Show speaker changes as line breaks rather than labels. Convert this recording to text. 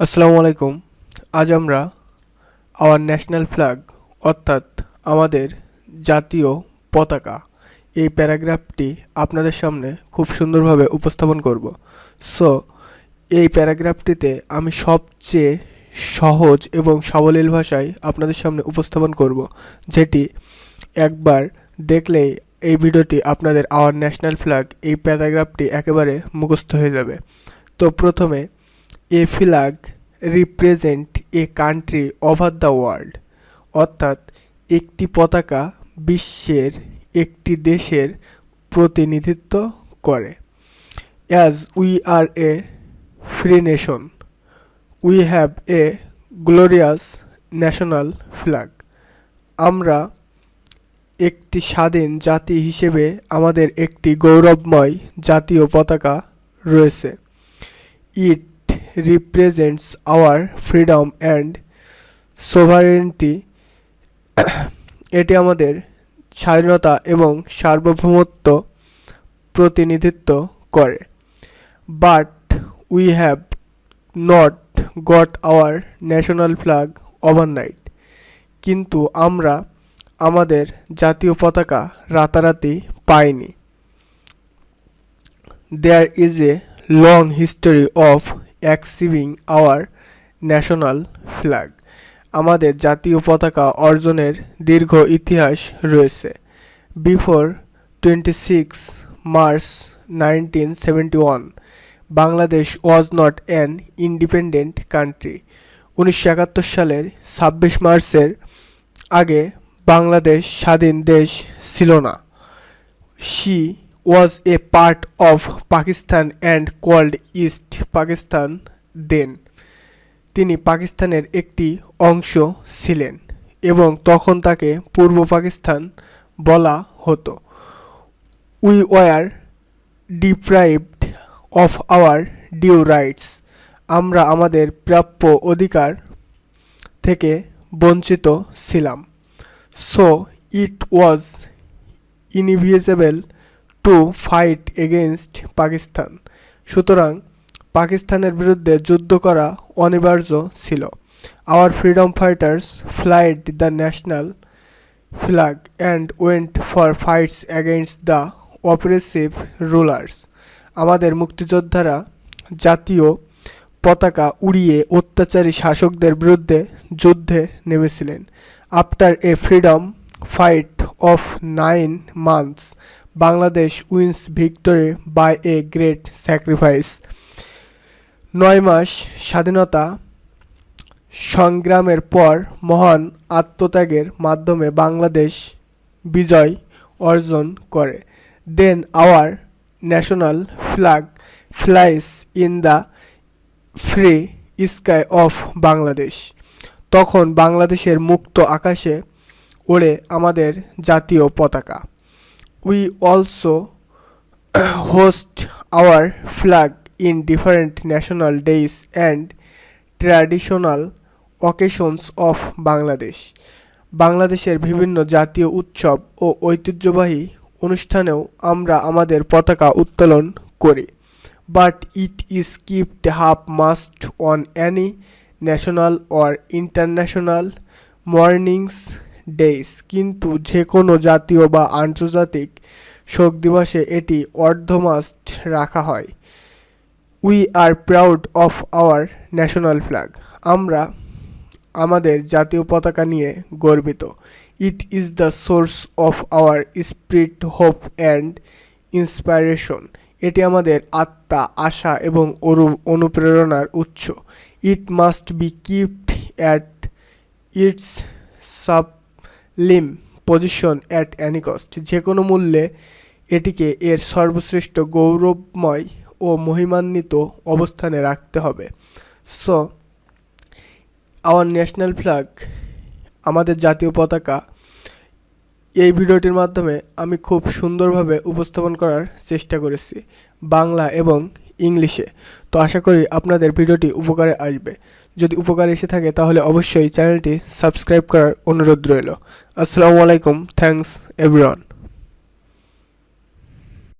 আসসালামু আলাইকুম। আজ আমরা আওয়ার ন্যাশনাল ফ্ল্যাগ অর্থাৎ আমাদের জাতীয় পতাকা, এই প্যারাগ্রাফটি আপনাদের সামনে খুব সুন্দরভাবে উপস্থাপন করব। সো এই প্যারাগ্রাফটিতে আমি সবচেয়ে সহজ এবং সাবলীল ভাষায় আপনাদের সামনে উপস্থাপন করব, যেটি একবার দেখলেই এই ভিডিওটি আপনাদের আওয়ার ন্যাশনাল ফ্ল্যাগ এই প্যারাগ্রাফটি একেবারে মুখস্থ হয়ে যাবে। তো প্রথমে a flag represent a country over the world অর্থাৎ একটি পতাকা বিশ্বের একটি দেশের প্রতিনিধিত্ব করে। As we are a free nation we have a glorious national flag আমরা একটি স্বাধীন জাতি হিসেবে আমাদের একটি গৌরবময় জাতীয় পতাকা রয়েছে। It represents our freedom and sovereignty এটি আমাদের স্বাধীনতা এবং সার্বভৌমত্ব প্রতিনিধিত্ব করে। But we have not got our national flag overnight কিন্তু আমরা আমাদের জাতীয় পতাকা রাতারাতি পাইনি। There is a long history of অ্যাক্সিভিং our national flag. আমাদের জাতীয় পতাকা অর্জনের দীর্ঘ ইতিহাস রয়েছে। Before twenty six March nineteen seventy one, Bangladesh was not an independent country. উনিশশো একাত্তর সালের ছাব্বিশ মার্চের আগে বাংলাদেশ স্বাধীন দেশ ছিল না। She was a part of Pakistan and called east Pakistan then তিনি পাকিস্তানের একটি অংশ ছিলেন এবং তখন তাকে পূর্ব পাকিস্তান বলা হতো। We were deprived of our due rights আমরা আমাদের প্রাপ্য অধিকার থেকে বঞ্চিত ছিলাম। So it was invisible to fight against Pakistan সুতরাং পাকিস্তানের বিরুদ্ধে যুদ্ধ করা অনিবার্য ছিল। Our freedom fighters flied the national flag and went for fights against the oppressive rulers আমাদের মুক্তিযোদ্ধারা জাতীয় পতাকা উড়িয়ে অত্যাচারী শাসকদের বিরুদ্ধে যুদ্ধে নেমেছিলেন। After a freedom fight of nine months Bangladesh wins victory by a great sacrifice. নয় মাস স্বাধীনতা সংগ্রামের পর মহান আত্মত্যাগের মাধ্যমে বাংলাদেশ বিজয় অর্জন করে। Then our national flag flies in the free sky of Bangladesh তখন বাংলাদেশের মুক্ত আকাশে ওড়ে আমাদের জাতীয় পতাকা। We also host our flag in different national days and traditional occasions of Bangladesh বাংলাদেশের বিভিন্ন জাতীয় উৎসব ও ঐতিহ্যবাহী অনুষ্ঠানেও আমরা আমাদের পতাকা উত্তোলন করি। But it is keeped half mast on any national or international mournings days কিন্তু যে কোনো জাতীয় বা আন্তর্জাতিক শোক দিবসে এটি অর্ধমাস্ট রাখা হয়। We are proud of our national flag আমরা আমাদের জাতীয় পতাকা নিয়ে গর্বিত। It is the source of our spirit hope and inspiration এটি আমাদের আত্মা, আশা এবং অনু, অনুপ্রেরণার উৎস। It must be keeped at its sublime position at any cost যে কোনো মূল্যে এটিকে এর সর্বশ্রেষ্ঠ গৌরবময় ও মহিমান্বিত অবস্থানে রাখতে হবে। সো আওয়ার ন্যাশনাল ফ্ল্যাগ আমাদের জাতীয় পতাকা, এই ভিডিওটির মাধ্যমে আমি খুব সুন্দরভাবে উপস্থাপন করার চেষ্টা করেছি। বাংলা এবং ইংলিশে। তো আশা করি আপনাদের ভিডিওটি উপকারে আসবে। যদি উপকার এসে থাকে তাহলে অবশ্যই চ্যানেলটি সাবস্ক্রাইব করার অনুরোধ রইল। আসসালামু আলাইকুম থ্যাংকস এভরিওয়ান।